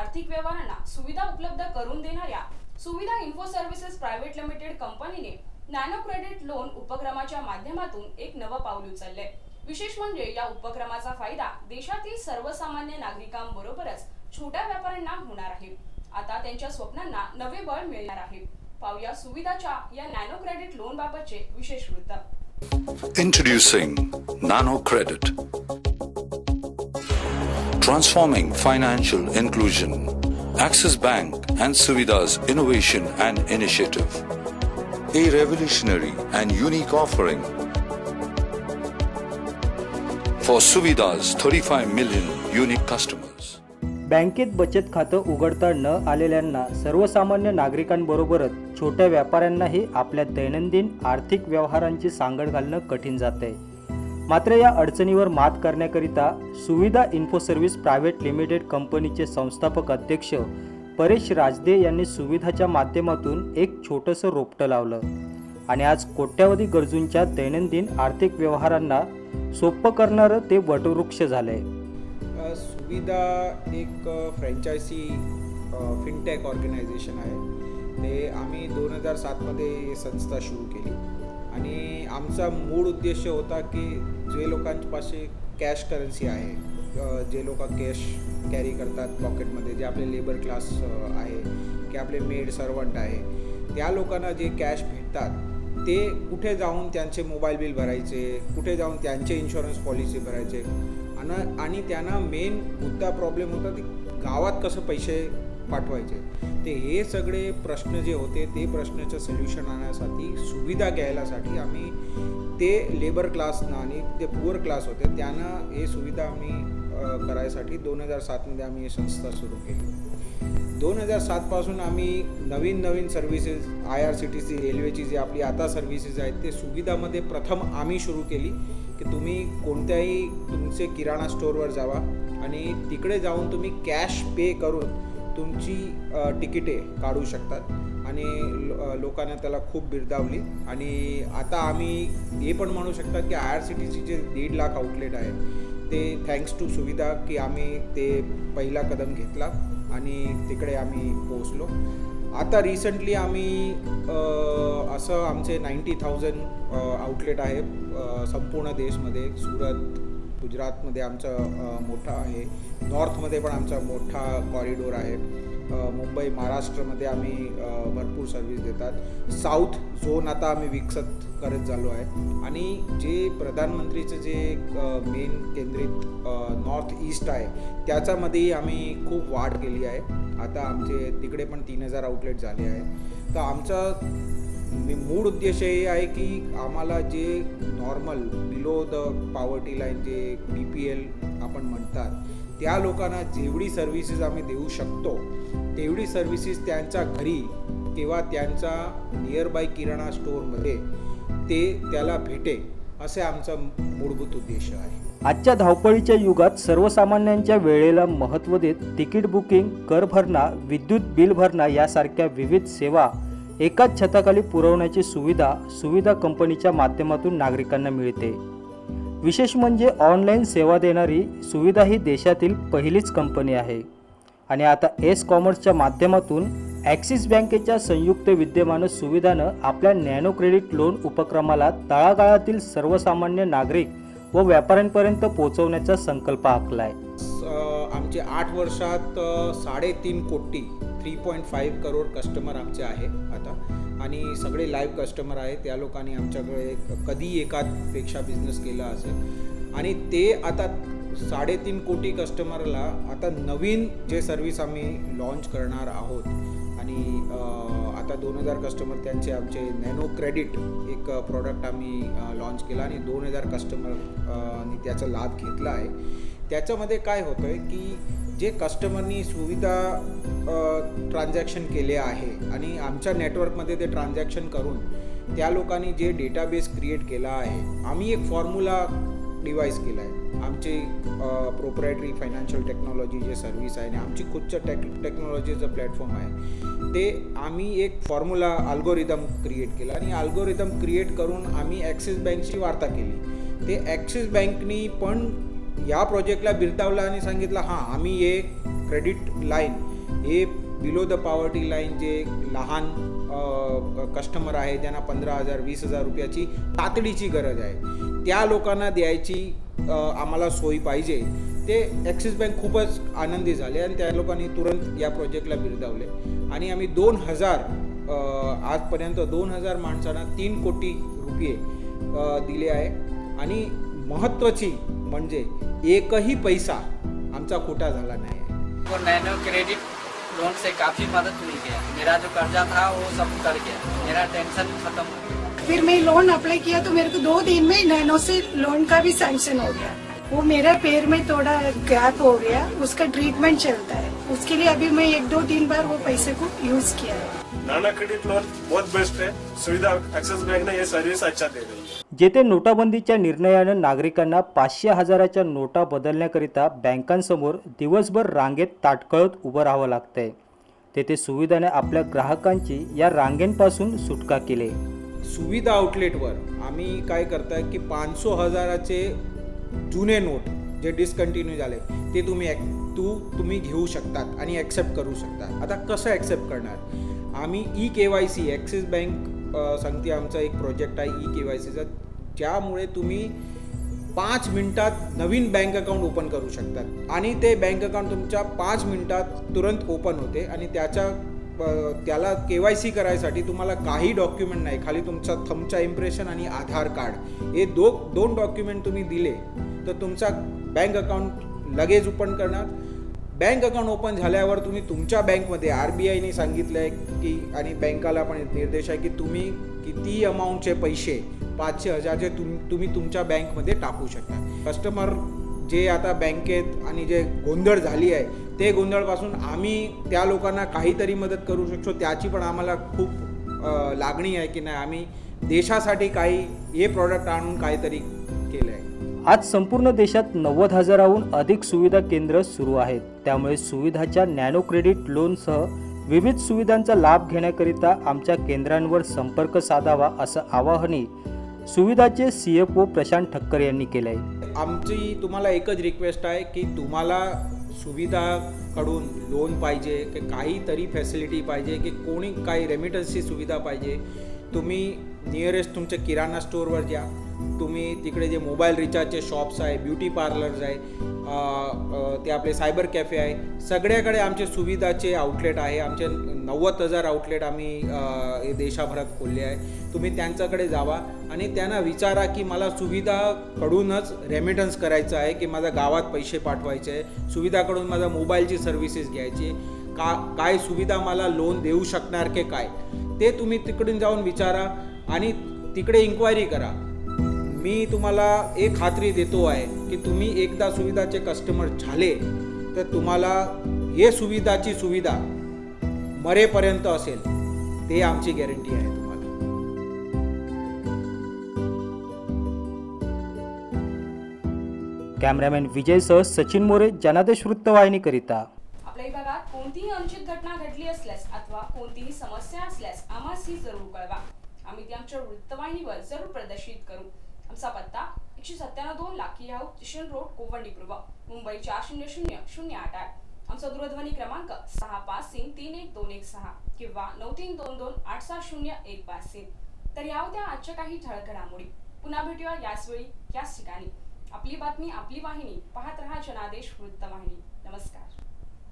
आर्थिक व्यवहारांना सुविधा उपलब्ध करून देणाऱ्या सुविधा इन्फो सर्व्हिसेस प्रायव्हेट लिमिटेड कंपनीने नॅनो क्रेडिट लोन उपक्रमाच्या माध्यमातून एक नवं पाऊल उचललंय. विशेष म्हणजे या उपक्रमाचा फायदा देशातील सर्वसामान्य नागरिकांबरोबरच छोट्या व्यापाऱ्यांना होणार आहे. आता त्यांच्या स्वप्नांना नवे बळ मिळणार आहे. पाहूया सुविधाच्या या नॅनो क्रेडिट लोन बाबतचे विशेष वृत्त. Introducing Nano Credit. Transforming financial inclusion. Axis Bank and Suvida's innovation and initiative. A revolutionary and unique offering. For Suvida's 35 million unique customers. बँकेत बचत खातं उघडता न आलेल्यांना सर्वसामान्य नागरिकांबरोबरच छोट्या व्यापाऱ्यांनाही आपल्या दैनंदिन आर्थिक व्यवहारांची सांगड घालणं कठीण जात आहे मात्र या अडचणीवर मात करण्याकरिता सुविधा इन्फो सर्व्हिस प्रायव्हेट लिमिटेड कंपनीचे संस्थापक अध्यक्ष परेश राजदे यांनी सुविधाच्या माध्यमातून एक छोटंसं रोपटं लावलं. आणि आज कोट्यावधी गरजूंच्या दैनंदिन आर्थिक व्यवहारांना सोपं करणारं ते वटवृक्ष झालंय. आहे सुविधा एक फ्रँचायसी फिनटेक ऑर्गनायझेशन आहे. ते आम्ही दोन हजार सातमध्ये संस्था सुरू केली. आणि आमचा मूळ उद्देश होता की जे लोकांपाशी कॅश करन्सी आहे जे लोक कॅश कॅरी करतात पॉकेटमध्ये जे आपले लेबर क्लास आहे की आपले मेड सर्वंट आहे त्या लोकांना जे कॅश भेटतात ते कुठे जाऊन त्यांचे मोबाईल बिल भरायचे कुठे जाऊन त्यांचे इन्शुरन्स पॉलिसी भरायचे आणि आणि त्यांना मेन मुद्दा प्रॉब्लेम होता की गावात कसं पैसे पाठवायचे. ते हे सगळे प्रश्न जे होते ते प्रश्नाचं सोल्युशन आणण्यासाठी सुविधा घ्यायलासाठी आम्ही ते लेबर क्लासनं आणि ते पुअर क्लास होते त्यांना हे सुविधा आम्ही करायसाठी दोन हजार सातमध्ये आम्ही ही संस्था सुरू केली. दोन हजार सातपासून आम्ही नवीन नवीन services I R C T C रेल्वेची जी आपली आता सर्व्हिसेस आहेत ते सुविधामध्ये प्रथम आम्ही सुरू केली की तुम्ही कोणत्याही तुमचे किराणा स्टोअरवर जावा आणि तिकडे जाऊन तुम्ही कॅश पे करून तुमची तिकिटे काढू शकतात. आणि लोकांना त्याला खूप बिरदावली. आणि आता आम्ही हे पण म्हणू शकतात की आय आर सी टी सीचे दीड लाख आउटलेट आहे. ते थँक्स टू सुविधा की आम्ही ते पहिला कदम घेतला आणि तिकडे आम्ही पोहोचलो. आता रिसंटली आम्ही असं आमचे नाईंटी थाउजंड आउटलेट आहे संपूर्ण देशमध्ये सुरत गुजरातमध्ये आमचं मोठा आहे. नॉर्थमध्ये पण आमचा मोठा कॉरिडोर आहे. मुंबई महाराष्ट्रामध्ये आम्ही भरपूर सर्व्हिस देतात. साऊथ झोन आता आम्ही विकसित करत झालो आहे. आणि जे प्रधानमंत्रीचं जे मेन केंद्रित नॉर्थ ईस्ट आहे त्याच्यामध्येही आम्ही खूप वाढ केली आहे. आता आमचे तिकडे पण तीन हजार आउटलेट झाले आहे. तर आमचा मूळ उद्देश हे आहे की आम्हाला जे normal below the poverty line जे बी पी एल आपण म्हणतात त्या लोकांना जेवढी सर्व्हिसेस आम्ही देऊ शकतो तेवढी सर्व्हिसेस त्यांच्या घरी किंवा त्यांच्या नियरबाय किराणा स्टोअरमध्ये ते त्याला भेटे असे आमचा मूलभूत उद्देश आहे. आजच्या धावपळीच्या युगात सर्वसामान्यांच्या वेळेला महत्त्व देत तिकीट बुकिंग कर भरणा विद्युत बिल भरणा यासारख्या विविध सेवा एकाच छताखाली पुरवण्याची सुविधा सुविधा कंपनीच्या माध्यमातून नागरिकांना मिळते. विशेष म्हणजे ऑनलाईन सेवा देणारी सुविधा ही देशातील पहिलीच कंपनी आहे. आणि आता एस कॉमर्सच्या माध्यमातून ॲक्सिस बँकेच्या संयुक्त विद्यमान सुविधानं आपल्या नॅनो क्रेडिट लोन उपक्रमाला तळागाळातील सर्वसामान्य नागरिक व व्यापाऱ्यांपर्यंत पोहोचवण्याचा संकल्प आखला आहे आमचे आठ वर्षात साडेतीन कोटी three point five crore customer आमचे आहे आता. आणि सगळे लाईव्ह कस्टमर आहे त्या लोकांनी आमच्याकडे कधी एकापेक्षा बिझनेस केला असेल. आणि ते आता साडेतीन कोटी कस्टमरला आता नवीन जे सर्विस आम्ही लॉन्च करणार आहोत. आणि आता दोन हजार कस्टमर त्यांचे आमचे नॅनो क्रेडिट एक प्रॉडक्ट आम्ही लॉन्च केला आणि दोन हजार कस्टमरनी त्याचा लाभ घेतला आहे. त्याच्यामध्ये काय होतं आहे की जे कस्टमरनी सुविधा ट्रान्झॅक्शन केले आहे आणि आमच्या नेटवर्कमध्ये ते ट्रान्झॅक्शन करून त्या लोकांनी जे डेटाबेस क्रिएट केला आहे आम्ही एक फॉर्म्युला डिवाईस केला आहे. आमची प्रोप्रायटरी फायनान्शियल टेक्नॉलॉजी जे सर्व्हिस आहे आणि आमची खुदचं टेक टेक्नॉलॉजीचं प्लॅटफॉर्म आहे ते आम्ही एक फॉर्म्युला अल्गोरिदम क्रिएट केला आणि अल्गोरिदम क्रिएट करून आम्ही ॲक्सिस बँकची वार्ता केली. ते ॲक्सिस बँकनी पण या प्रोजेक्टला बिरतावला आणि सांगितलं हां आम्ही हे क्रेडिट लाईन हे बिलो द पॉवर्टी लाईन जे लहान कस्टमर आहे ज्यांना पंधरा हजार वीस हजार रुपयाची तातडीची गरज आहे त्या लोकांना द्यायची आम्हाला सोय पाहिजे. ते ॲक्सिस बँक खूपच आनंदी झाले आणि त्या लोकांनी तुरंत या प्रोजेक्टला बिरदावले आणि आम्ही दोन हजार आजपर्यंत दोन हजार माणसांना तीन कोटी रुपये दिले आहे. आणि महत्त्वाची म्हणजे एकही पैसा आमचा खोटा झाला नाही. को नैनो क्रेडिट लोन से काफ़ी मदद मिल गया मेरा जो कर्जा था वो सब उतर गया। मेरा टेंशन खत्म हो गया। फिर मैं लोन अप्लाई किया तो मेरे को दो दिन में नैनो से लोन का भी सैंक्शन हो गया। वो मेरा पैर में थोड़ा गैप हो गया। उसका ट्रीटमेंट चलता है। उसके लिए अभी मैं एक दो तीन बार वो पैसे को यूज किया है। नाना क्रेडिट लोन बहुत बेस्ट है सुविधा एक्सिस बैंक ने ये सर्विस अच्छा दे रही है जेथे नोटाबंदीच्या निर्णयानं नागरिकांना पाचशे हजाराच्या नोटा बदलण्याकरिता बँकांसमोर दिवसभर रांगेत ताटकळत उभं राहावं लागतंय. तेथे सुविधाने आपल्या ग्राहकांची या रांगेंपासून सुटका केली. सुविधा आउटलेटवर आम्ही काय करताय की पाचशे हजाराचे जुने नोट जे डिस्कंटिन्यू झाले ते तुम्ही ॲक तू तुम्ही घेऊ शकतात आणि ॲक्सेप्ट करू शकता आता कसं ॲक्सेप्ट करणार? आम्ही E K Y C Axis bank सांगते आमचा एक प्रोजेक्ट आहे ई के वाय सीचा ज्यामुळे तुम्ही पाच मिनटात नवीन बँक अकाउंट ओपन करू शकतात. आणि ते बँक अकाउंट तुमच्या पाच मिनटात तुरंत ओपन होते. आणि त्याच्या त्याला के वाय सी करायसाठी तुम्हाला काही डॉक्युमेंट नाही. खाली तुमचा थमचा इम्प्रेशन आणि आधार कार्ड हे दो दोन डॉक्युमेंट तुम्ही दिले तर तुमचा बँक अकाउंट लगेच ओपन करणार. बँक अकाउंट ओपन झाल्यावर तुम्ही तुमच्या बँकमध्ये आर बी आयने सांगितलं आहे की आणि बँकाला पण निर्देश आहे की तुम्ही किती अमाऊंटचे पैसे पाचशे हजारचे तुम तुम्ही तुमच्या बँकमध्ये टाकू शकता. कस्टमर जे आता बँकेत आणि जे गोंधळ झाली आहे ते गोंधळपासून आम्ही त्या लोकांना काहीतरी मदत करू शकतो. त्याची पण आम्हाला खूप लागणी आहे की नाही आम्ही देशासाठी काही हे प्रॉडक्ट आणून काहीतरी केलं आहे आज संपूर्ण देशात नव्वद हजाराहून अधिक सुविधा केंद्र सुरू आहेत. त्यामुळे सुविधाच्या नॅनो क्रेडिट लोनसह विविध सुविधांचा लाभ घेण्याकरिता आमच्या केंद्रांवर संपर्क साधावा असं आवाहनही सुविधाचे C F O Prashant Thakkar यांनी केलं आहे आमची तुम्हाला एकच रिक्वेस्ट आहे की तुम्हाला सुविधाकडून लोन पाहिजे की काहीतरी फॅसिलिटी पाहिजे की कोणी काही रेमिटन्सची सुविधा पाहिजे. तुम्ही नियरेस्ट तुमच्या किराणा स्टोअरवर जा. तुम्ही तिकडे जे मोबाईल रिचार्जचे शॉप्स आहे ब्युटी पार्लर्स आहे ते आपले सायबर कॅफे आहे सगळ्याकडे आमचे सुविधाचे आउटलेट आहे. आमचे नव्वद हजार आउटलेट आम्ही देशाभरात खोलले आहे. तुम्ही त्यांच्याकडे जावा आणि त्यांना विचारा की मला सुविधाकडूनच रेमिटन्स करायचं आहे की माझ्या गावात पैसे पाठवायचे आहे. सुविधाकडून माझा मोबाईलची सर्व्हिसेस घ्यायची का काय सुविधा मला लोन देऊ शकणार की काय? ते तुम्ही तिकडून जाऊन विचारा आणि तिकडे इन्क्वायरी करा. मी तुम्हाला एक खात्री देतो आहे की तुम्ही एकदा सुविधाचे कस्टमर झाले तर तुम्हाला हे सुविधाची सुविधा मरेपर्यंत असेल ते आमची गॅरंटी आहे तुम्हाला. कॅमेरामॅन विजयसह सचिन मोरे जनादेश वृत्तवाहिनीकरिता. आपल्या विभागात कोणतीही अनुचित घटना घडली असल्यास अथवा कोणतीही समस्या असल्यास आम्हासही जरूर कळवा. आम्ही ती आमच्या वृत्तवाहिनीवर जरूर प्रदर्शित करू. आमचा पत्ता एकशे सत्त्याण्णव दोन लाखी हाऊ स्टेशन रोड कोवंडी पूर्व. मुंबई चार शून्य शून्य शून्य आठ आठ. आमचा दूरध्वनी क्रमांक सहा पाच तीन तीन एक दोन एक सहा किंवा नऊ तीन दोन दोन आठ सहा शून्य एक पाच तीन. तर या होत्या आजच्या काही ठळक घडामोडी. पुन्हा भेटूया याच वेळी याच ठिकाणी. आपली बातमी आपली वाहिनी. पाहत रहा जनादेश वृत्तवाहिनी नमस्कार.